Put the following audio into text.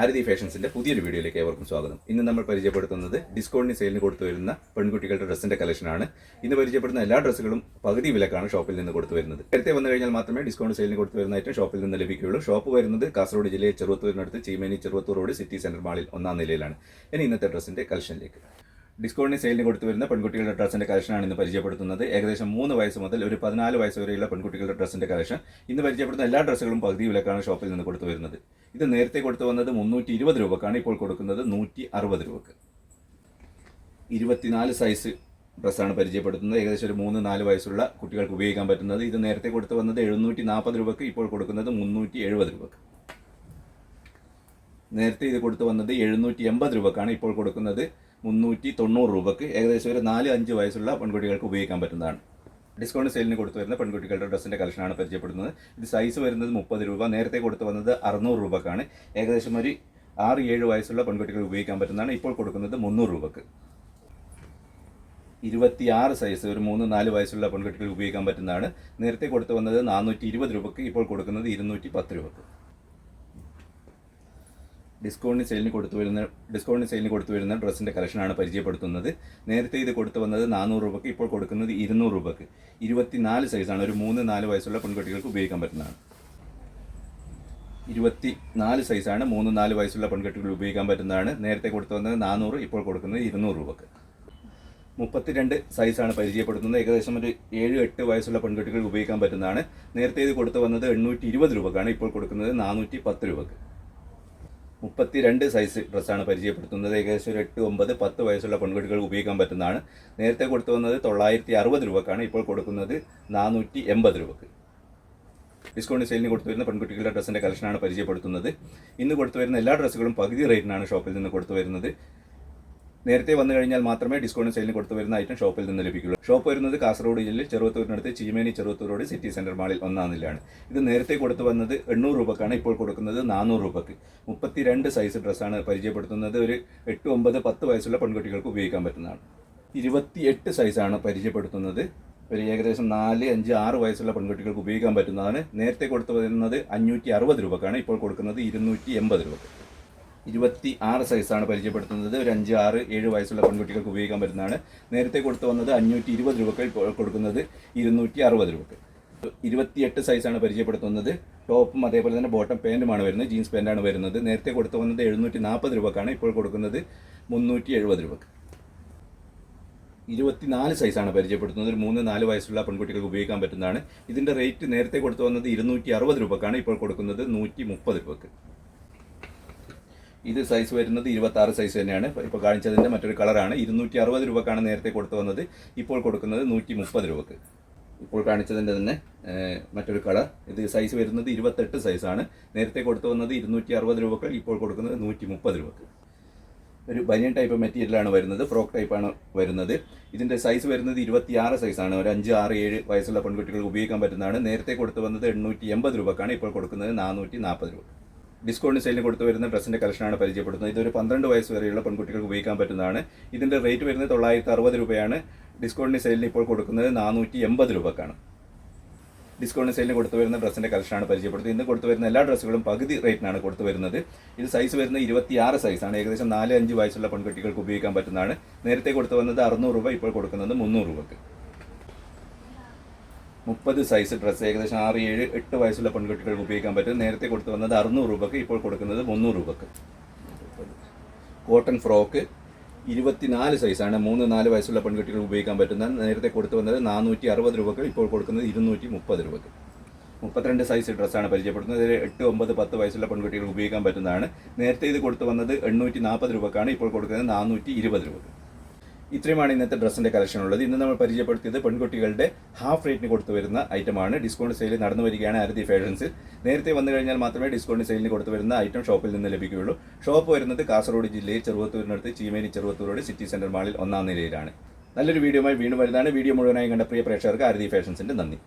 ആരതി ഫാഷൻസിന്റെ പുതിയൊരു വീഡിയോയിലേക്ക് ഏവർക്കും സ്വാഗതം. ഇന്ന് നമ്മൾ പരിചയപ്പെടുത്തുന്നത് ഡിസ്കൗണ്ടിന് സെയിലിന് കൊടുത്തു വരുന്ന പെൺകുട്ടികളുടെ ഡ്രസ്സിന്റെ കളക്ഷനാണ്. ഇന്ന് പരിചയപ്പെടുന്ന എല്ലാ ഡ്രസ്സുകളും പകുതി വിലക്കാണ് ഷോപ്പിൽ നിന്ന് കൊടുത്തു വരുന്നത് നേരത്തെ വന്നു കഴിഞ്ഞാൽ മാത്രമേ ഡിസ്കൗണ്ട് സെയിലിന് കൊടുത്തു വരുന്ന ഐറ്റം ഷോപ്പിൽ നിന്ന് ലഭിക്കുകയുള്ളൂ. ഷോപ്പ് വരുന്നത് കാസർഗോഡ് ജില്ലയിൽ ചെറുവത്തൂരിനടുത്ത് Cheemeni Cheruvathur road city centre മാളിൽ ഒന്നാം നിലയിലാണ്. ഇനി ഇന്നത്തെ ഡ്രസ്സിന്റെ കളക്ഷനിലേക്ക്. ഡിസ്കൗണ്ടിന് സെയിലിന് കൊടുത്തു വരുന്ന പെൺകുട്ടികളുടെ ഡ്രസ്സിന്റെ കളക്ഷനാണ് ഇന്ന് പരിചയപ്പെടുത്തുന്നത്. ഏകദേശം മൂന്ന് വയസ്സ് മുതൽ ഒരു പതിനാല് വയസ്സ് വരെയുള്ള പെൺകുട്ടികളുടെ ഡ്രസ്സിന്റെ കളക്ഷൻ. ഇന്ന് പരിചയപ്പെടുന്ന എല്ലാ ഡ്രസ്സുകളും പകുതി വിലക്കാണ് ഷോപ്പിൽ നിന്ന് കൊടുത്തു വരുന്നത് ഇത് നേരത്തെ കൊടുത്തു വന്നത് മുന്നൂറ്റി ഇരുപത് രൂപക്കാണ് ഇപ്പോൾ കൊടുക്കുന്നത് നൂറ്റി അറുപത് രൂപക്ക്. ഇരുപത്തിനാല് സൈസ് ഡ്രസ്സാണ് പരിചയപ്പെടുത്തുന്നത്. ഏകദേശം ഒരു മൂന്ന് നാല് വയസ്സുള്ള കുട്ടികൾക്ക് ഉപയോഗിക്കാൻ പറ്റുന്നത്. ഇത് നേരത്തെ കൊടുത്തു വന്നത് എഴുന്നൂറ്റി നാൽപ്പത് രൂപക്ക് ഇപ്പോൾ കൊടുക്കുന്നത് മുന്നൂറ്റി എഴുപത് രൂപക്ക്. നേരത്തെ ഇത് കൊടുത്തു വന്നത് എഴുന്നൂറ്റി എൺപത് രൂപക്കാണ് ഇപ്പോൾ കൊടുക്കുന്നത് മുന്നൂറ്റി തൊണ്ണൂറ് രൂപക്ക്. ഏകദേശം ഒരു നാല് അഞ്ച് വയസ്സുള്ള പെൺകുട്ടികൾക്ക് ഉപയോഗിക്കാൻ പറ്റുന്നതാണ്. ഡിസ്കൗണ്ട് സെയിലിന് കൊടുത്തു വരുന്ന പെൺകുട്ടികളുടെ ഡ്രസ്സിന്റെ കളക്ഷനാണ് പരിചയപ്പെടുന്നത്. ഇത് സൈസ് വരുന്നത് മുപ്പത് രൂപ. നേരത്തെ കൊടുത്തു വന്നത് അറുന്നൂറ് രൂപക്കാണ്. ഏകദേശം ഒരു ആറ് ഏഴ് വയസ്സുള്ള പെൺകുട്ടികൾ ഉപയോഗിക്കാൻ പറ്റുന്നതാണ്. ഇപ്പോൾ കൊടുക്കുന്നത് മുന്നൂറ് രൂപക്ക്. ഇരുപത്തിയാറ് സൈസ് ഒരു മൂന്ന് നാല് വയസ്സുള്ള പെൺകുട്ടികൾ ഉപയോഗിക്കാൻ പറ്റുന്നതാണ്. നേരത്തെ കൊടുത്തു വന്നത് നാനൂറ്റി ഇരുപത് രൂപക്ക്. ഇപ്പോൾ കൊടുക്കുന്നത് ഇരുന്നൂറ്റി പത്ത് രൂപക്ക്. ഡിസ്കൗണ്ടിന് സെയിലിന് കൊടുത്തു വരുന്ന ഡിസ്കൗണ്ടിന് സെയിലിന് കൊടുത്തു വരുന്ന ഡ്രസ്സിന്റെ കളക്ഷനാണ് പരിചയപ്പെടുത്തുന്നത്. നേരത്തെ ഇത് കൊടുത്തു വന്നത് നാനൂറ് രൂപയ്ക്ക് ഇപ്പോൾ കൊടുക്കുന്നത് ഇരുന്നൂറ് രൂപയ്ക്ക് ഇരുപത്തിനാല് സൈസാണ് ഒരു മൂന്ന് നാല് വയസ്സുള്ള പെൺകുട്ടികൾക്ക് ഉപയോഗിക്കാൻ പറ്റുന്നതാണ്. ഇരുപത്തി നാല് സൈസാണ് മൂന്ന് നാല് വയസ്സുള്ള പെൺകുട്ടികൾ ഉപയോഗിക്കാൻ പറ്റുന്നതാണ്. നേരത്തെ കൊടുത്തു വന്നത് നാനൂറ് ഇപ്പോൾ കൊടുക്കുന്നത് ഇരുന്നൂറ് രൂപയ്ക്ക് മുപ്പത്തിരണ്ട് സൈസാണ് പരിചയപ്പെടുത്തുന്നത്. ഏകദേശം ഒരു ഏഴ് എട്ട് വയസ്സുള്ള പെൺകുട്ടികൾ ഉപയോഗിക്കാൻ പറ്റുന്നതാണ്. നേരത്തെ ഇത് കൊടുത്തു വന്നത് എണ്ണൂറ്റി ഇരുപത് രൂപക്കാണ്. ഇപ്പോൾ കൊടുക്കുന്നത് നാനൂറ്റി പത്ത് രൂപക്ക്. മുപ്പത്തിരണ്ട് സൈസ് ഡ്രസ്സാണ് പരിചയപ്പെടുത്തുന്നത്. ഏകദേശം ഒരു എട്ട് ഒമ്പത് പത്ത് വയസ്സുള്ള പെൺകുട്ടികൾക്ക് ഉപയോഗിക്കാൻ പറ്റുന്നതാണ്. നേരത്തെ കൊടുത്തു വന്നത് തൊള്ളായിരത്തി അറുപത് രൂപക്കാണ്. ഇപ്പോൾ കൊടുക്കുന്നത് നാനൂറ്റി എൺപത് രൂപക്ക് ഡിസ്കൗണ്ട് സെയിലിന് കൊടുത്തു വരുന്ന പെൺകുട്ടികളുടെ ഡ്രസ്സിന്റെ കളക്ഷനാണ് പരിചയപ്പെടുത്തുന്നത്. ഇന്ന് കൊടുത്തു വരുന്ന എല്ലാ ഡ്രസ്സുകളും പകുതി റേറ്റിനാണ് ഷോപ്പിൽ നിന്ന് കൊടുത്തു വരുന്നത്. നേരത്തെ വന്നു കഴിഞ്ഞാൽ മാത്രമേ ഡിസ്കൗണ്ട് സെയിലിന് കൊടുത്തു വരുന്ന ഐറ്റം ഷോപ്പിൽ നിന്ന് ലഭിക്കുള്ളൂ. ഷോപ്പ് വരുന്നത് കാസർഗോഡ് ജില്ലയിൽ ചെറുവത്തൂരിനടുത്ത് Cheemeni Cheruvathur road city centre മാളിൽ ഒന്നാം നിലയാണ് ഇത് നേരത്തെ കൊടുത്തു വന്നത് എണ്ണൂറ് രൂപക്കാണ് ഇപ്പോൾ കൊടുക്കുന്നത് നാനൂറ് രൂപക്ക്. മുപ്പത്തിരണ്ട് സൈസ് ഡ്രസ്സാണ് പരിചയപ്പെടുത്തുന്നത്. ഒരു എട്ട് ഒമ്പത് പത്ത് വയസ്സുള്ള പെൺകുട്ടികൾക്ക് ഉപയോഗിക്കാൻ പറ്റുന്നതാണ്. ഇരുപത്തിയെട്ട് സൈസാണ് പരിചയപ്പെടുത്തുന്നത്. ഒരു ഏകദേശം നാല് അഞ്ച് ആറ് വയസ്സുള്ള പെൺകുട്ടികൾക്ക് ഉപയോഗിക്കാൻ പറ്റുന്നതാണ്. നേരത്തെ കൊടുത്തു വരുന്നത് അഞ്ഞൂറ്റി അറുപത് രൂപക്കാണ് ഇപ്പോൾ കൊടുക്കുന്നത് ഇരുന്നൂറ്റി എൺപത് രൂപക്ക്. ഇരുപത്തി ആറ് സൈസാണ് പരിചയപ്പെടുത്തുന്നത്. ഒരു അഞ്ച് ആറ് ഏഴ് വയസ്സുള്ള പെൺകുട്ടികൾക്ക് ഉപയോഗിക്കാൻ പറ്റുന്നതാണ്. നേരത്തെ കൊടുത്തു വന്നത് അഞ്ഞൂറ്റി ഇരുപത് രൂപക്ക് കൊടുക്കുന്നത് ഇരുന്നൂറ്റി അറുപത് രൂപക്ക് ഇരുപത്തിയെട്ട് സൈസാണ് പരിചയപ്പെടുത്തുന്നത്. ടോപ്പും അതേപോലെ തന്നെ ബോട്ടം പാന്റുമാണ് വരുന്നത്. ജീൻസ് പാന്റാണ് വരുന്നത്. നേരത്തെ കൊടുത്തു വന്നത് എഴുന്നൂറ്റി നാൽപ്പത് രൂപക്കാണ്. ഇപ്പോൾ കൊടുക്കുന്നത് മുന്നൂറ്റി എഴുപത് രൂപക്ക് ഇരുപത്തിനാല് സൈസാണ് പരിചയപ്പെടുത്തുന്നത്. ഒരു മൂന്ന് നാല് വയസ്സുള്ള പെൺകുട്ടികൾക്ക് ഉപയോഗിക്കാൻ പറ്റുന്നതാണ്. ഇതിന്റെ റേറ്റ് നേരത്തെ കൊടുത്തു വന്നത് ഇരുന്നൂറ്റി അറുപത് രൂപക്കാണ് ഇപ്പോൾ കൊടുക്കുന്നത് നൂറ്റി മുപ്പത് രൂപക്ക് ഇത് സൈസ് വരുന്നത് ഇരുപത്തി ആറ് സൈസ് തന്നെയാണ്. ഇപ്പോൾ കാണിച്ചതിന്റെ മറ്റൊരു കളറാണ് ഇരുന്നൂറ്റി അറുപത് രൂപക്കാണ് നേരത്തെ കൊടുത്തു വന്നത്. ഇപ്പോൾ കൊടുക്കുന്നത് നൂറ്റി മുപ്പത് രൂപക്ക്. ഇപ്പോൾ കാണിച്ചതിന്റെ തന്നെ മറ്റൊരു കളർ ഇത് സൈസ് വരുന്നത് ഇരുപത്തെട്ട് സൈസാണ് നേരത്തെ കൊടുത്തു വന്നത് ഇരുന്നൂറ്റി അറുപത് രൂപക്ക് ഇപ്പോൾ കൊടുക്കുന്നത് നൂറ്റി മുപ്പത് രൂപക്ക്. ഒരു ബനിയൻ ടൈപ്പ് മെറ്റീരിയലാണ് വരുന്നത്. ഫ്രോക്ക് ടൈപ്പാണ് വരുന്നത്. ഇതിന്റെ സൈസ് വരുന്നത് ഇരുപത്തിയാറ് സൈസാണ് ഒരു അഞ്ച് ആറ് ഏഴ് വയസ്സുള്ള പെൺകുട്ടികൾക്ക് ഉപയോഗിക്കാൻ പറ്റുന്നതാണ്. നേരത്തെ കൊടുത്തു വന്നത് എണ്ണൂറ്റി എൺപത് രൂപക്കാണ്. ഇപ്പോൾ കൊടുക്കുന്നത് നാനൂറ്റി നാൽപ്പത് രൂപ ഡിസ്കൗണ്ട് സെയിലിന് കൊടുത്തു വരുന്ന ഡ്രസ്സിന്റെ കളക്ഷനാണ് പരിചയപ്പെടുത്തുന്നത് ഇതൊരു പന്ത്രണ്ട് വയസ്സ് വരെയുള്ള പെൺകുട്ടികൾക്ക് ഉപയോഗിക്കാൻ പറ്റുന്നതാണ്. ഇതിന്റെ റേറ്റ് വരുന്നത് തൊള്ളായിരത്തി അറുപത് രൂപയാണ്. ഡിസ്കൗണ്ട് സെയിലിന് ഇപ്പോൾ കൊടുക്കുന്നത് നാനൂറ്റി എൺപത് രൂപക്കാണ്. ഡിസ്കൗണ്ട് സെയിലിന് കൊടുത്തു വരുന്ന ഡ്രസ്സിന്റെ കളക്ഷനാണ് പരിചയപ്പെടുത്തുന്നത് ഇന്ന് കൊടുത്തു വരുന്ന എല്ലാ ഡ്രസ്സുകളും പകുതി റേറ്റിനാണ് കൊടുത്തു വരുന്നത്. ഇത് സൈസ് വരുന്നത് ഇരുപത്തിയാറ് സൈസാണ്. ഏകദേശം നാല് അഞ്ച് വയസ്സുള്ള പെൺകുട്ടികൾക്ക് ഉപയോഗിക്കാൻ പറ്റുന്നതാണ്. നേരത്തെ കൊടുത്തു വന്നത് അറുന്നൂറ് രൂപ ഇപ്പോൾ കൊടുക്കുന്നത് മുന്നൂറ് രൂപക്ക്. മുപ്പത് സൈസ് ഡ്രസ്സ് ഏകദേശം ആറ് ഏഴ് എട്ട് വയസ്സുള്ള പെൺകുട്ടികൾക്ക് ഉപയോഗിക്കാൻ പറ്റും. നേരത്തെ കൊടുത്തു വന്നത് അറുന്നൂറ് രൂപക്ക് ഇപ്പോൾ കൊടുക്കുന്നത് മുന്നൂറ് രൂപക്ക്. കോട്ടൺ ഫ്രോക്ക് ഇരുപത്തിനാല് സൈസാണ് മൂന്ന് നാല് വയസ്സുള്ള പെൺകുട്ടികൾ ഉപയോഗിക്കാൻ പറ്റുന്ന നേരത്തെ കൊടുത്തു വന്നത് നാനൂറ്റി അറുപത് രൂപക്ക് ഇപ്പോൾ കൊടുക്കുന്നത് ഇരുന്നൂറ്റി മുപ്പത് രൂപക്ക്. മുപ്പത്തിരണ്ട് സൈസ് ഡ്രസ്സാണ് പരിചയപ്പെടുന്നത്. ഇതിൽ എട്ട് ഒമ്പത് പത്ത് വയസ്സുള്ള പെൺകുട്ടികൾ ഉപയോഗിക്കാൻ പറ്റുന്നതാണ്. നേരത്തെ ഇത് കൊടുത്തു വന്നത് എണ്ണൂറ്റി നാൽപ്പത് രൂപക്കാണ് ഇപ്പോൾ കൊടുക്കുന്നത് നാനൂറ്റി ഇരുപത് രൂപക്ക്. ഇത്രയുമാണ് ഇന്നത്തെ ഡ്രസ്സിന്റെ കളക്ഷൻ ഉള്ളത് ഇന്ന് നമ്മൾ പരിചയപ്പെടുത്തിയത് പെൺകുട്ടികളുടെ ഹാഫ് റേറ്റിന് കൊടുത്തു വരുന്ന ഐറ്റമാണ് ഡിസ്കൗണ്ട് സെയിൽ നടന്നു വരികയാണ് ആരതി ഫാഷൻസ് നേരത്തെ വന്നു കഴിഞ്ഞാൽ മാത്രമേ ഡിസ്കൗണ്ട് സെയിലിന് കൊടുത്തു വരുന്ന ഐറ്റം ഷോപ്പിൽ നിന്ന് ലഭിക്കുകയുള്ളൂ. ഷോപ്പ് വരുന്നത് കാസർഗോഡ് ജില്ലയിൽ ചെറുവത്തൂരിനടുത്ത് ചീമേനി ചെറുവത്തൂരോട് സിറ്റി സെന്റർ മാളിൽ ഒന്നാം നിലയിലാണ്. നല്ലൊരു വീഡിയോയുമായി വീണ്ടും വരുന്നതാണ് വീഡിയോ മുഴുവനായി കണ്ട പ്രിയ പ്രേക്ഷകർക്ക് ആരതി ഫാഷൻസിന്റെ നന്ദി.